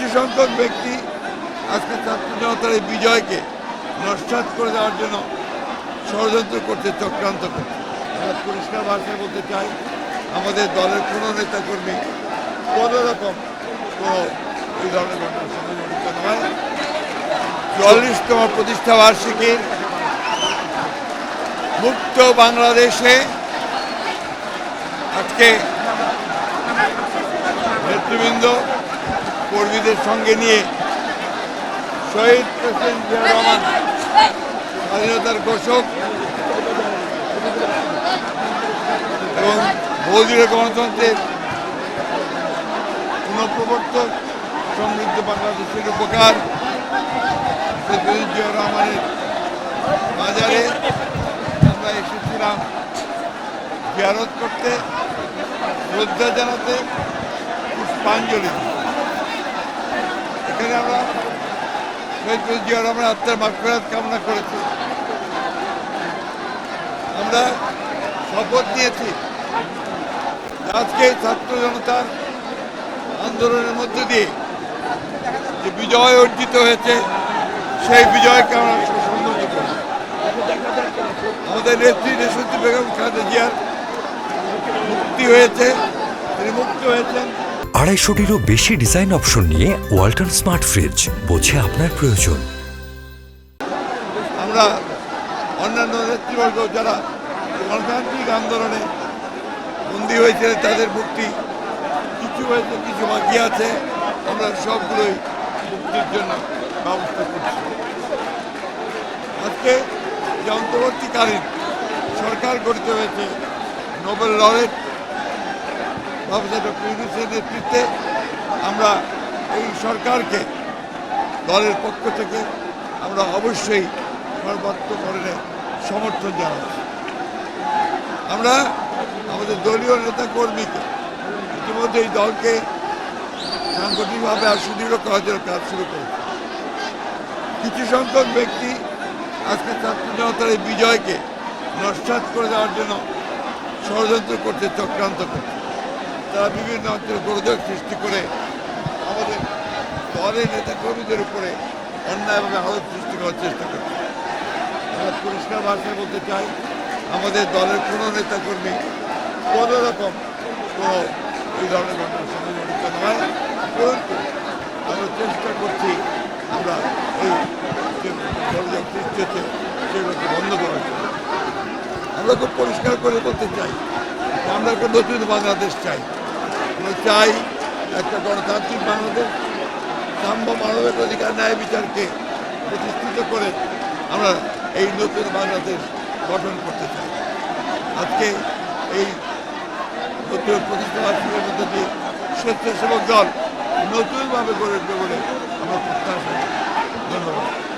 কিছু সংখ্যক ব্যক্তি আজকে ছাত্র জনতার এই বিজয়কে নস্বাত করে দেওয়ার জন্য ষড়যন্ত্র করতে চক্রান্ত করছে। পরিষ্কার ভাষায় বলতে চাই, আমাদের দলের কোনো নেতাকর্মী কোনো রকম কোনো এই ধরনের ঘটনার সঙ্গে জড়িত নয়। চুয়াল্লিশতম প্রতিষ্ঠা বার্ষিকীর মুক্ত বাংলাদেশে আজকে নেতৃবৃন্দ কর্মীদের সঙ্গে নিয়ে শহীদ প্রেসিডেন্ট জিয়া রহমান, স্বাধীনতার ঘোষক এবং বহুদলীয় গণতন্ত্রের পুনঃপ্রবর্তক সমৃদ্ধ বাংলাদেশের উপকার প্রেসিডেন্ট জিয়া রহমানের বাজারে আমরা এসেছিলাম জিয়ারত করতে, শ্রদ্ধা জানাতে, পুষ্পাঞ্জলি দিতে। আমরা। জিয়া রহমান আত্মার মাগফিরাত কামনা করেছি। আমরা শপথ নিয়েছি আজকে ছাত্র জনতার আন্দোলনের মধ্যে দিয়ে যে বিজয় অর্জিত হয়েছে, সেই বিজয়কে আমরা সুসংহত করব। আমাদের নেত্রী দেশত্রী বেগম খালেদা জিয়ার মুক্তি হয়েছে, তিনি মুক্ত হয়েছেন। আড়াইশোটিরও বেশি ডিজাইন অপশন নিয়ে ওয়ালটন স্মার্ট ফ্রিজ বোঝে আপনার প্রয়োজন। আমরা অন্যান্য নেতৃবর্গ যারা গণতান্ত্রিক আন্দোলনে বন্দী হয়েছে, তাদের মুক্তি কিছু হয়েছে, কিছু বাকি আছে। আমরা সবগুলোই মুক্তির জন্য ব্যবস্থা করছি। আজকে যে অন্তর্বর্তীকালীন সরকার গঠিত হয়েছে, নোবেল লরেট প্রফেসর ডক্টর ইউনুসের নেতৃত্বে আমরা এই সরকারকে, দলের পক্ষ থেকে আমরা অবশ্যই সর্বাত্মকরণে সমর্থন জানাচ্ছি। আমরা আমাদের দলীয় নেতা কর্মীকে ইতিমধ্যে এই দলকে সাংগঠনিকভাবে আর সুদৃঢ় করার জন্য কাজ শুরু করেছে। কিছু সংখ্যক ব্যক্তি আজকে ছাত্র জনতার এই বিজয়কে নস্বাত করে দেওয়ার জন্য ষড়যন্ত্র করতে, চক্রান্ত করছে তারা বিভিন্ন অঞ্চলে গোলযোগ সৃষ্টি করে আমাদের দলের নেতা কর্মীদের উপরে অন্যায়ভাবে আহত সৃষ্টি করার চেষ্টা করছে। আমরা পরিষ্কার ভাষায় বলতে চাই, আমাদের দলের কোনো নেতা কর্মী কোনো রকম কোনো এই ধরনের ঘটনার সঙ্গে জড়িত নয়। পরন্তু আমরা চেষ্টা করছি আমরা এই গোলযোগ সৃষ্টি হচ্ছে সেগুলোকে বন্ধ করার জন্য। আমরা খুব পরিষ্কার করে বলতে চাই আমরা একটা নতুন বাংলাদেশ চাই। আমরা চাই একটা গণতান্ত্রিক বাংলাদেশ, সাম্য মানবিক অধিকার, ন্যায় বিচারকে প্রতিষ্ঠিত করে আমরা এই নতুন বাংলাদেশ গঠন করতে চাই। আজকে এই নতুন প্রতিষ্ঠা মধ্যে দিয়ে স্বেচ্ছাসেবক দল নতুনভাবে গড়ে উঠবে বলে আমরা প্রত্যাশা ধন্যবাদ।